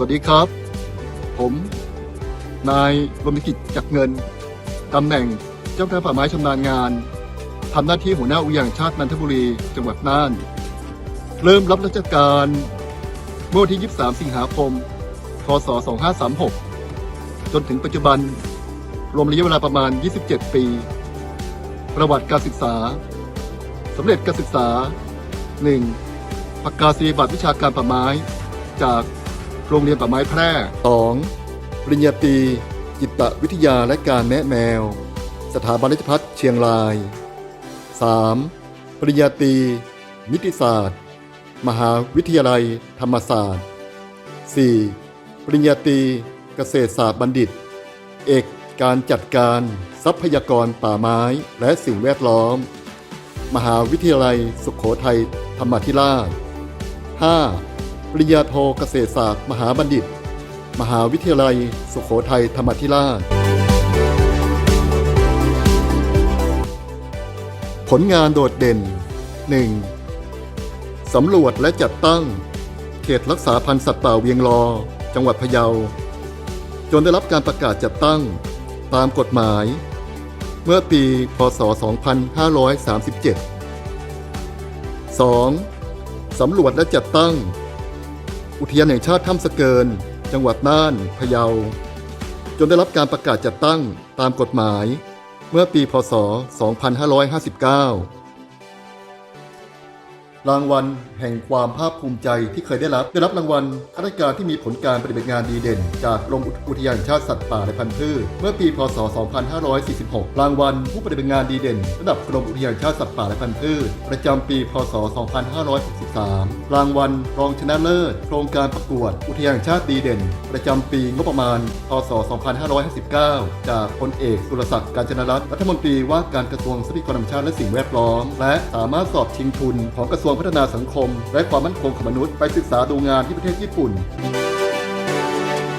วัสดีครับ ผมนายรมกิจจักเงินตำแหน่งเจ้าหน้าป่าไม้ชำนาญงานทำหน้าที่หัวหน้าอุทยานชาตินันทบุรี จังหวัดน่าน เริ่มรับราชการเมื่อวันที่ 23 สิงหาคม พศ 2536 จนถึงปัจจุบัน รวมระยะเวลาประมาณ 27 ปี ประวัติการศึกษาสำเร็จการศึกษา 1. ประกาศนียบัตรวิชาการป่าไม้ จาก โรงเรียนป่าไม้แพร่ 2. ปริญญาตรีจิตวิทยาและการแนะแมวสถาบันราชภัฏเชียงราย 3. ปริญญาตรีนิติศาสตร์ มหาวิทยาลัยธรรมศาสตร์ 4. ปริญญาตรีเกษตรศาสตร์บัณฑิต เอกการจัดการทรัพยากรป่าไม้และสิ่งแวดล้อม มหาวิทยาลัยสุขโขทัยธรรมาธิราช 5. ปริญญาโทเกษตรศาสตร์ มหาบัณฑิต มหาวิทยาลัย สุโขทัยธรรมธิราช ผลงานโดดเด่น 1. สำรวจและจัดตั้ง เขตรักษาพันธุ์สัตว์ป่าเวียงรอ จังหวัดพะเยา จนได้รับการประกาศจัดตั้ง ตามกฎหมาย เมื่อปี พศ 2537 2. สำรวจและจัดตั้ง อุทยานแห่งชาติถ้ำสะเกิน จังหวัดน่านพะเยา จนได้รับการประกาศจัดตั้งตามกฎหมาย เมื่อปี พศ 2559 รางวัลแห่งความภาคภูมิใจที่เคยได้รับ ได้รับรางวัลข้าราชการที่มีผลการปฏิบัติงานดีเด่น จากกรมอุทยานชาติสัตว์ป่าและพันธุ์พืชเมื่อปี พศ 2546 รางวัลผู้ปฏิบัติงานดีเด่น ระดับกรมอุทยานชาติสัตว์ป่าและพันธุ์พืชประจำปี พศ 2563 รางวัลรองชนะเลิศ โครงการประกวด อุทยานชาติดีเด่น ประจำปีงบประมาณ พศ 2559 จากพลเอกสุรศักดิ์การจนรัตน์รัฐมนตรีว่าการกระทรวงทรัพยากรธรรมชาติและสิ่งแวดล้อม และสามารถสอบชิงทุนของกระทรวงพัฒนาสังคม และความมั่นคงของมนุษย์ไปศึกษาดูงานที่ประเทศญี่ปุ่น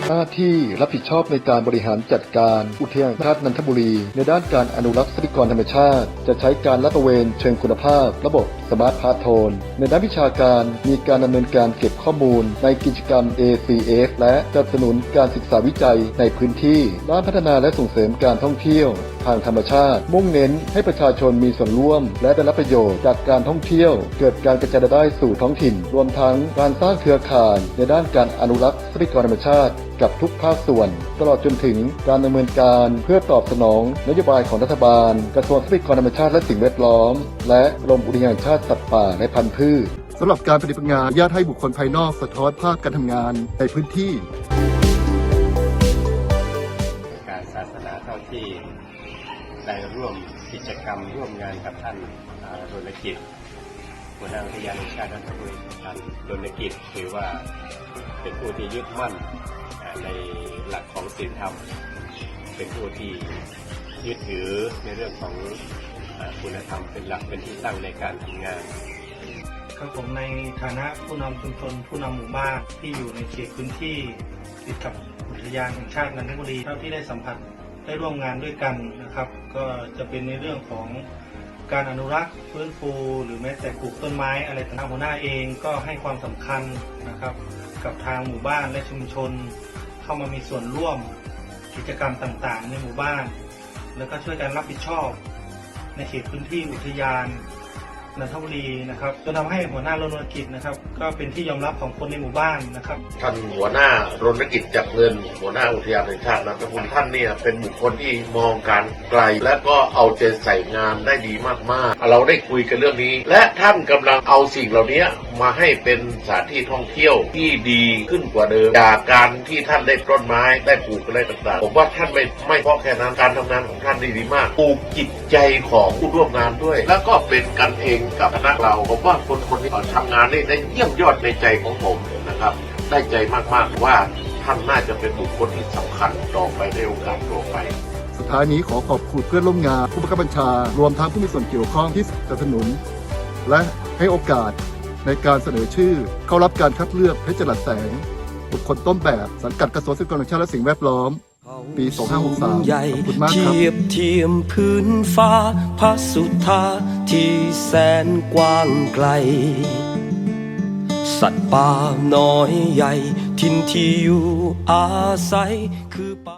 หน้าที่รับผิดชอบในการบริหารจัดการอุทยานชาตินันทบุรี ในด้านการอนุรักษ์ทรัพยากรธรรมชาติ จะใช้การลาดตระเวนเชิงคุณภาพ ระบบสมาร์ทพาโทน ในด้านวิชาการมีการดำเนินการเก็บข้อมูล ในกิจกรรม ACF และสนับสนุนการศึกษาวิจัยในพื้นที่ด้านพัฒนาและส่งเสริมการท่องเที่ยว ทางธรรมชาติ มุ่งเน้นให้ประชาชนมีส่วนร่วม และได้รับประโยชน์จากการท่องเที่ยว เกิดการกระจายรายได้สู่ท้องถิ่น รวมทั้งการสร้างเครือข่ายในด้านการอนุรักษ์ทรัพยากรธรรมชาติกับทุกภาคส่วน ตลอดจนถึงการดำเนินการเพื่อตอบสนองนโยบายของรัฐบาล กระทรวงทรัพยากรธรรมชาติและสิ่งแวดล้อม และกรมอุทยานชาติสัตว์ป่าและพันธุ์พืชสำหรับการปฏิบัติงานญาตให้บุคคลภายนอกสะท้อนภาพการทำงานในพื้นที่ การศาสนาเท่าที่ ได้ร่วมกิจกรรมร่วมงานกับท่านอ่ารณกิจหัวหน้าอุทยานแห่งชาตินันทบุรีท่านรณกิจถือว่าเป็นผู้ที่ยึดมั่นในหลักของศีลธรรม เป็นผู้ที่ยึดถือในเรื่องของอคุณธรรมเป็นหลักเป็นที่ตั้งในการทำงานครับผมในฐานะผู้นำชุมชนผู้นำหมู่บ้านที่อยู่ในเขตพื้นที่ติดกับอุทยานแห่งชาตินันทบุรีเท่าที่ได้สัมผัส ได้ร่วมงานด้วยกันนะครับ ก็จะเป็นในเรื่องของการอนุรักษ์ฟื้นฟูหรือแม้แต่ปลูกต้นไม้อะไรต่างๆหัวหน้าเองก็ให้ความสำคัญนะครับ กับทางหมู่บ้านและชุมชน เข้ามามีส่วนร่วมกิจกรรมต่างๆ ในหมู่บ้าน แล้วก็ช่วยกันรับผิดชอบ ในเขตพื้นที่อุทยาน นนทบุรีนะครับจนทำให้หัวหน้ารณกิจนะครับ ก็เป็นที่ยอมรับของคนในหมู่บ้านนะครับ ท่านหัวหน้ารณกิจจักเงิน หัวหน้าอุทยานแห่งชาตินันทบุรีท่านเนี่ยเป็นบุคคลที่มองการไกล และก็เอาใจใส่งานได้ดีมากๆ เราได้คุยกันเรื่องนี้ และท่านกำลังเอาสิ่งเหล่านี้มาให้เป็นสถานที่ท่องเที่ยวที่ดีขึ้นกว่าเดิมจากการที่ท่านได้ต้นไม้ได้ปลูกอะไรต่างๆผมว่าท่านไม่ไม่เพราะแค่นั้นการทำงานของท่านดีดีมากปลูกจิตใจของผู้ร่วมงานด้วย แล้วก็เป็นกันเองกับคณะเราผมว่าคนคนนี้ทำงานได้ได้เยี่ยมยอดในใจของผมนะครับ ได้ใจมากๆว่าท่านน่าจะเป็นบุคคลที่สำคัญต่อไปในโอกาสต่อไป สุดท้ายนี้ขอขอบคุณเพื่อนร่วมงานผู้บังคับบัญชา รวมทั้งผู้มีส่วนเกี่ยวข้องที่สนับสนุน และให้โอกาสในการเสนอชื่อ เข้ารับการคัดเลือกเพชรจรัสแสง บุคคลต้นแบบสังกัดกระทรวงทรัพยากรธรรมชาติและสิ่งแวดล้อม ปี 2563ใหญ่ขอบคุณมากครับเทียบเทียมพื้นฟ้าพระสุธาที่แสนกว้างไกลสสัตว์ป่าน้อยใหญ่ ทินที่อยู่อาศัยคือป่า